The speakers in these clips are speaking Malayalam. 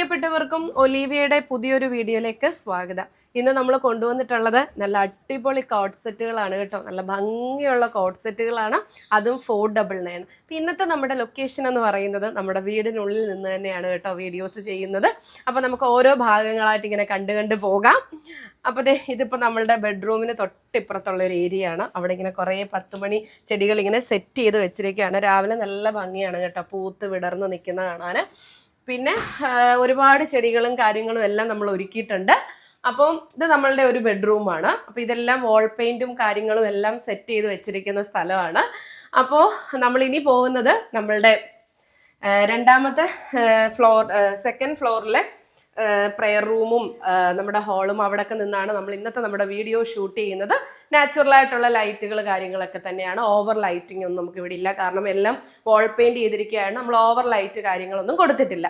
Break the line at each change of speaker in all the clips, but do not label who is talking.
പ്രിയപ്പെട്ടവർക്കും ഒലീവിയയുടെ പുതിയൊരു വീഡിയോയിലേക്ക് സ്വാഗതം. ഇന്ന് നമ്മൾ കൊണ്ടുവന്നിട്ടുള്ളത് നല്ല അടിപൊളി കോട്ട് സെറ്റുകളാണ് കേട്ടോ. നല്ല ഭംഗിയുള്ള കോട്ട് സെറ്റുകളാണ് അതും ഫോർ ഡബിൾ നയൻ ഇന്നത്തെ നമ്മുടെ ലൊക്കേഷൻ എന്ന് പറയുന്നത് നമ്മുടെ വീടിനുള്ളിൽ നിന്ന് തന്നെയാണ് കേട്ടോ വീഡിയോസ് ചെയ്യുന്നത്. അപ്പോൾ നമുക്ക് ഓരോ ഭാഗങ്ങളായിട്ട് ഇങ്ങനെ കണ്ടു കണ്ട് പോകാം. അപ്പോൾ ദേ ഇതിപ്പോൾ നമ്മളുടെ ബെഡ്റൂമിന് തൊട്ടിപ്പുറത്തുള്ള ഒരു ഏരിയ ആണ്. അവിടെ ഇങ്ങനെ കുറേ പത്ത് മണി ചെടികൾ ഇങ്ങനെ സെറ്റ് ചെയ്ത് വെച്ചിരിക്കുകയാണ്. രാവിലെ നല്ല ഭംഗിയാണ് കേട്ടോ. പൂത്ത് വിടർന്ന് നിൽക്കുന്ന കാണാൻ. പിന്നെ ഒരുപാട് ചെടികളും കാര്യങ്ങളും എല്ലാം നമ്മൾ ഒരുക്കിയിട്ടുണ്ട്. അപ്പം ഇത് നമ്മളുടെ ഒരു ബെഡ്റൂമാണ് അപ്പോൾ ഇതെല്ലാം വാൾ പെയിന്റും കാര്യങ്ങളും എല്ലാം സെറ്റ് ചെയ്ത് വെച്ചിരിക്കുന്ന സ്ഥലമാണ്. അപ്പോൾ നമ്മൾ ഇനി പോകുന്നത് നമ്മളുടെ രണ്ടാമത്തെ ഫ്ലോർ സെക്കൻഡ് ഫ്ലോറിലെ പ്രെയർ റൂമും നമ്മുടെ ഹാളും അവിടെയൊക്കെ നിന്നാണ് നമ്മൾ ഇന്നത്തെ നമ്മുടെ വീഡിയോ ഷൂട്ട് ചെയ്യുന്നത്. നാച്ചുറൽ ആയിട്ടുള്ള ലൈറ്റുകൾ കാര്യങ്ങളൊക്കെ തന്നെയാണ്. ഓവർ ലൈറ്റിംഗ് ഒന്നും നമുക്ക് ഇവിടെ ഇല്ല. കാരണം എല്ലാം വാൾ പെയിന്റ് ചെയ്തിരിക്കുകയാണ് നമ്മൾ ഓവർ ലൈറ്റ് കാര്യങ്ങളൊന്നും കൊടുത്തിട്ടില്ല.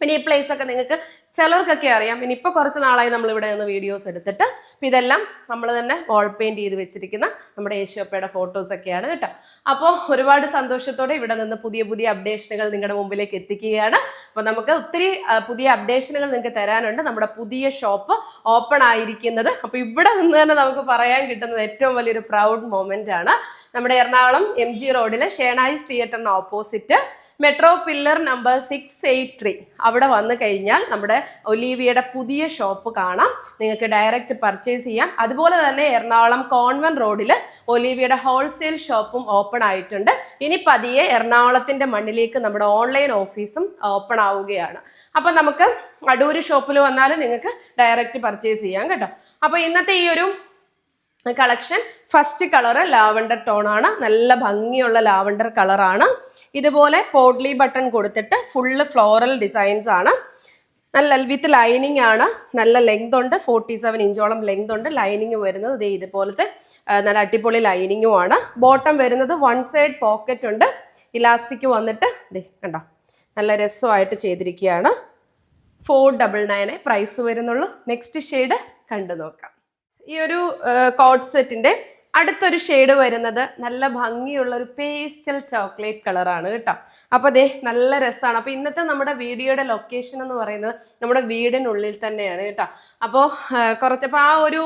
പിന്നെ ഈ പ്ലേസ് ഒക്കെ നിങ്ങൾക്ക് ചിലർക്കൊക്കെ അറിയാം. ഇനി ഇപ്പോൾ കുറച്ച് നാളായി നമ്മൾ ഇവിടെ നിന്ന് വീഡിയോസ് എടുത്തിട്ട് ഇതെല്ലാം നമ്മൾ തന്നെ വാൾ പെയിന്റ് ചെയ്ത് വെച്ചിരിക്കുന്ന നമ്മുടെ യേശുപ്പയുടെ ഫോട്ടോസ് ഒക്കെയാണ് കേട്ടോ. അപ്പോൾ ഒരുപാട് സന്തോഷത്തോടെ ഇവിടെ നിന്ന് പുതിയ പുതിയ അപ്ഡേഷനുകൾ നിങ്ങളുടെ മുമ്പിലേക്ക് എത്തിക്കുകയാണ്. അപ്പോൾ നമുക്ക് ഒത്തിരി പുതിയ അപ്ഡേഷനുകൾ നിങ്ങൾക്ക് തരാനുണ്ട്. നമ്മുടെ പുതിയ ഷോപ്പ് ഓപ്പൺ ആയിരിക്കുന്നത്. അപ്പോൾ ഇവിടെ നിന്ന് തന്നെ നമുക്ക് പറയാൻ കിട്ടുന്നത് ഏറ്റവും വലിയൊരു പ്രൗഡ് മൊമെന്റ് ആണ്. നമ്മുടെ എറണാകുളം എം ജി റോഡിലെ Shenoys തിയേറ്ററിന് opposite metro pillar number six eight three അവിടെ വന്നു കഴിഞ്ഞാൽ നമ്മുടെ ഒലീവിയയുടെ പുതിയ ഷോപ്പ് കാണാം. നിങ്ങൾക്ക് ഡയറക്റ്റ് പർച്ചേസ് ചെയ്യാം. അതുപോലെ തന്നെ എറണാകുളം കോൺവെൻ റോഡിൽ ഒലീവിയയുടെ ഹോൾസെയിൽ ഷോപ്പും ഓപ്പൺ ആയിട്ടുണ്ട്. ഇനി പതിയെ എറണാകുളത്തിന്റെ മണ്ണിലേക്ക് നമ്മുടെ ഓൺലൈൻ ഓഫീസും ഓപ്പൺ ആവുകയാണ്. അപ്പം നമുക്ക് അടൂര് ഷോപ്പിൽ വന്നാൽ നിങ്ങൾക്ക് ഡയറക്റ്റ് പർച്ചേസ് ചെയ്യാം കേട്ടോ. അപ്പോൾ ഇന്നത്തെ ഈ ഒരു collection. First colour lavender tone ആണ്. നല്ല ഭംഗിയുള്ള ലാവണ്ടർ കളറാണ്. ഇതുപോലെ പോഡ്ലി ബട്ടൺ കൊടുത്തിട്ട് ഫുള്ള് ഫ്ലോറൽ ഡിസൈൻസ് ആണ്. നല്ല വിത്ത് ലൈനിങ് ആണ്. നല്ല ലെങ്ത് ഉണ്ട്. ഫോർട്ടി സെവൻ ഇഞ്ചോളം ലെങ്ത് ഉണ്ട്. ലൈനിങ് വരുന്നത് ദേ ഇതുപോലത്തെ നല്ല അടിപൊളി ലൈനിങ്ങും ആണ്. ബോട്ടം വരുന്നത് വൺ സൈഡ് പോക്കറ്റ് ഉണ്ട്. ഇലാസ്റ്റിക് വന്നിട്ട് ദേ കണ്ടോ നല്ല രസമായിട്ട് ചെയ്തിരിക്കുകയാണ്. ഫോർ ഡബിൾ നയനെ പ്രൈസ് വരുന്നുള്ളൂ. നെക്സ്റ്റ് ഷെയ്ഡ് കണ്ടു നോക്കാം. ഈ ഒരു കോട്ട് സെറ്റിന്റെ അടുത്തൊരു ഷെയ്ഡ് വരുന്നത് നല്ല ഭംഗിയുള്ള ഒരു പേസ്റ്റൽ ചോക്ലേറ്റ് കളറാണ് കേട്ടോ. അപ്പോൾ ദേ നല്ല രസമാണ് അപ്പോൾ ഇന്നത്തെ നമ്മുടെ വീഡിയോയുടെ ലൊക്കേഷൻ എന്ന് പറയുന്നത് നമ്മുടെ വീടിനുള്ളിൽ തന്നെയാണ് കേട്ടോ. അപ്പോൾ കുറച്ചപ്പോൾ ആ ഒരു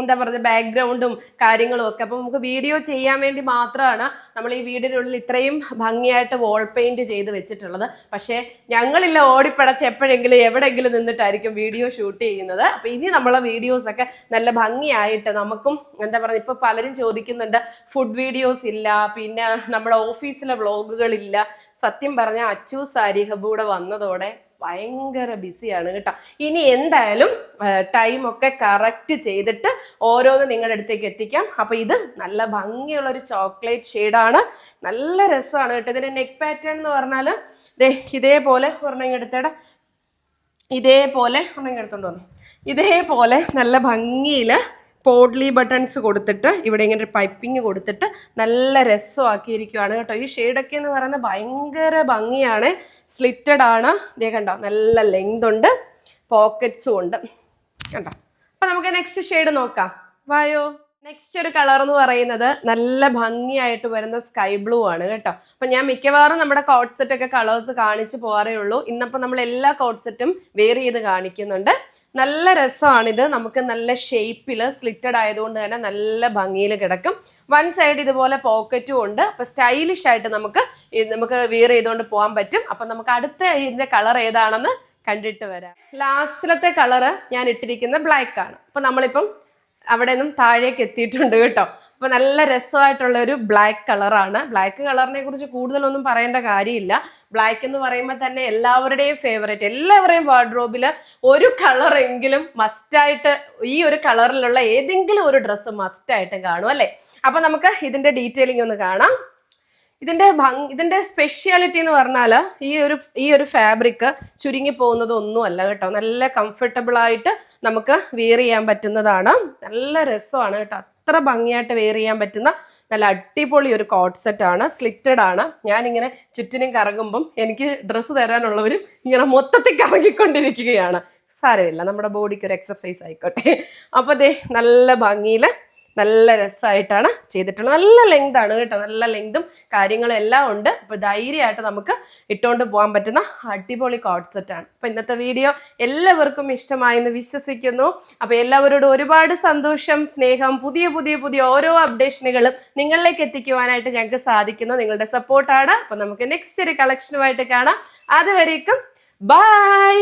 എന്താ പറയുക ബാക്ക്ഗ്രൗണ്ടും കാര്യങ്ങളും ഒക്കെ. അപ്പം നമുക്ക് വീഡിയോ ചെയ്യാൻ വേണ്ടി മാത്രമാണ് നമ്മൾ ഈ വീടിനുള്ളിൽ ഇത്രയും ഭംഗിയായിട്ട് വാൾ പെയിന്റ് ചെയ്ത് വെച്ചിട്ടുള്ളത്. പക്ഷേ ഞങ്ങളില്ല ഓടിപ്പടച്ച് എപ്പോഴെങ്കിലും എവിടെയെങ്കിലും നിന്നിട്ടായിരിക്കും വീഡിയോ ഷൂട്ട് ചെയ്യുന്നത്. അപ്പം ഇനി നമ്മളെ വീഡിയോസൊക്കെ നല്ല ഭംഗിയായിട്ട് നമുക്കും എന്താ പറയുക ഇപ്പോൾ പലരും ചോദിക്കുന്നുണ്ട് ഫുഡ് വീഡിയോസ് ഇല്ല പിന്നെ നമ്മുടെ ഓഫീസിലെ വ്ളോഗുകളില്ല സത്യം പറഞ്ഞാൽ അച്ചു സാരി വന്നതോടെ ഭയങ്കര ബിസിയാണ് കേട്ടോ. ഇനി എന്തായാലും ടൈം ഒക്കെ കറക്റ്റ് ചെയ്തിട്ട് ഓരോന്ന് നിങ്ങളുടെ അടുത്തേക്ക് എത്തിക്കാം. അപ്പൊ ഇത് നല്ല ഭംഗിയുള്ള ഒരു ചോക്ലേറ്റ് ഷെയ്ഡാണ് നല്ല രസമാണ് കേട്ടോ. ഇതിന്റെ നെക്ക് പാറ്റേൺ എന്ന് പറഞ്ഞാൽ ദേ ഇതേപോലെ ഒരെണ്ണം എടുത്തേടെ. ഇതേപോലെ ഒരെണ്ണം എടുത്തോണ്ട് വന്നു. ഇതേപോലെ നല്ല ഭംഗിയിൽ പോഡ്ലി ബട്ടൺസ് കൊടുത്തിട്ട് ഇവിടെ ഇങ്ങനെ ഒരു പൈപ്പിംഗ് കൊടുത്തിട്ട് നല്ല രസമാക്കിയിരിക്കുവാണ് കേട്ടോ. ഈ ഷെയ്ഡൊക്കെ എന്ന് പറയുന്നത് ഭയങ്കര ഭംഗിയാണ്. സ്ലിറ്റഡ് ആണ്. ഇതേ കണ്ടോ നല്ല ലെങ്ത് ഉണ്ട്. പോക്കറ്റ്സും ഉണ്ട്. കണ്ടോ? അപ്പൊ നമുക്ക് നെക്സ്റ്റ് ഷെയ്ഡ് നോക്കാം. വായോ. നെക്സ്റ്റ് ഒരു കളർ എന്ന് പറയുന്നത് നല്ല ഭംഗിയായിട്ട് വരുന്ന സ്കൈ ബ്ലൂ ആണ് കേട്ടോ. അപ്പൊ ഞാൻ മിക്കവാറും നമ്മുടെ കോട്ട് സെറ്റ് ഒക്കെ കളേഴ്സ് കാണിച്ചു പോകാറേ ഉള്ളൂ. ഇന്നപ്പോൾ നമ്മൾ എല്ലാ കോട്ട് സെറ്റും വെയർ ചെയ്ത് കാണിക്കുന്നുണ്ട്. നല്ല രസമാണിത്. നമുക്ക് നല്ല ഷേപ്പിൽ സ്ലിറ്റഡ് ആയതുകൊണ്ട് തന്നെ നല്ല ഭംഗിയിൽ കിടക്കും. വൺ സൈഡ് ഇതുപോലെ പോക്കറ്റും ഉണ്ട്. അപ്പൊ സ്റ്റൈലിഷ് ആയിട്ട് നമുക്ക് നമുക്ക് വിയർ ചെയ്തുകൊണ്ട് പോകാൻ പറ്റും. അപ്പൊ നമുക്ക് അടുത്ത ഇതിന്റെ കളർ ഏതാണെന്ന് കണ്ടിട്ട് വരാം. ലാസ്റ്റിലത്തെ കളറ് ഞാൻ ഇട്ടിരിക്കുന്ന ബ്ലാക്ക് ആണ് അപ്പൊ നമ്മളിപ്പം അവിടെ നിന്നും താഴേക്ക് എത്തിയിട്ടുണ്ട് കേട്ടോ. അപ്പൊ നല്ല രസമായിട്ടുള്ള ഒരു ബ്ലാക്ക് കളറാണ് ബ്ലാക്ക് കളറിനെ കുറിച്ച് കൂടുതലൊന്നും പറയേണ്ട കാര്യമില്ല. ബ്ലാക്ക് എന്ന് പറയുമ്പോൾ തന്നെ എല്ലാവരുടെയും ഫേവറേറ്റ് എല്ലാവരുടെയും വാർഡ്രോബിൽ ഒരു കളറെങ്കിലും മസ്റ്റായിട്ട് ഈ ഒരു കളറിലുള്ള ഏതെങ്കിലും ഒരു ഡ്രസ്സ് മസ്റ്റായിട്ട് കാണും അല്ലേ? അപ്പൊ നമുക്ക് ഇതിന്റെ ഡീറ്റെയിലിംഗ് ഒന്ന് കാണാം. ഇതിന്റെ ഭംഗി ഇതിന്റെ സ്പെഷ്യാലിറ്റി എന്ന് പറഞ്ഞാൽ ഈ ഒരു ഈ ഒരു ഫാബ്രിക് ചുരുങ്ങി പോകുന്നത് ഒന്നുമല്ല കേട്ടോ. നല്ല കംഫർട്ടബിൾ ആയിട്ട് നമുക്ക് വിയർ ചെയ്യാൻ പറ്റുന്നതാണ്. നല്ല രസമാണ് കേട്ടോ. അത്ര ഭംഗിയായിട്ട് വെയർ ചെയ്യാൻ പറ്റുന്ന നല്ല അടിപൊളി ഒരു കോട്ട് സെറ്റ് ആണ് സ്ലിറ്റഡ് ആണ്. ഞാനിങ്ങനെ ചുറ്റിനും കറങ്ങുമ്പം എനിക്ക് ഡ്രസ്സ് തരാനുള്ളവരും ഇങ്ങനെ മൊത്തത്തിൽ കറങ്ങിക്കൊണ്ടിരിക്കുകയാണ്. സാരമില്ല. നമ്മുടെ ബോഡിക്ക് ഒരു എക്സസൈസ് ആയിക്കോട്ടെ. അപ്പോൾ ദേ നല്ല ഭംഗിയിൽ നല്ല രസമായിട്ടാണ് ചെയ്തിട്ടുള്ളത്. നല്ല ലെങ്ത് ആണ് കേട്ടോ. നല്ല ലെങ്തും കാര്യങ്ങളും എല്ലാം ഉണ്ട്. അപ്പോൾ ധൈര്യമായിട്ട് നമുക്ക് ഇട്ടുകൊണ്ട് പോകാൻ പറ്റുന്ന അടിപൊളി ആണ്. അപ്പോൾ ഇന്നത്തെ വീഡിയോ എല്ലാവർക്കും ഇഷ്ടമായെന്ന് വിശ്വസിക്കുന്നു. അപ്പോൾ എല്ലാവരോടും ഒരുപാട് സന്തോഷം സ്നേഹം പുതിയ പുതിയ പുതിയ ഓരോ അപ്ഡേഷനുകളും നിങ്ങളിലേക്ക് എത്തിക്കുവാനായിട്ട് ഞങ്ങൾക്ക് സാധിക്കുന്നു. നിങ്ങളുടെ സപ്പോർട്ടാണ് അപ്പോൾ നമുക്ക് നെക്സ്റ്റ് ഒരു കളക്ഷനുമായിട്ട് കാണാം. അതുവരേക്കും ബൈ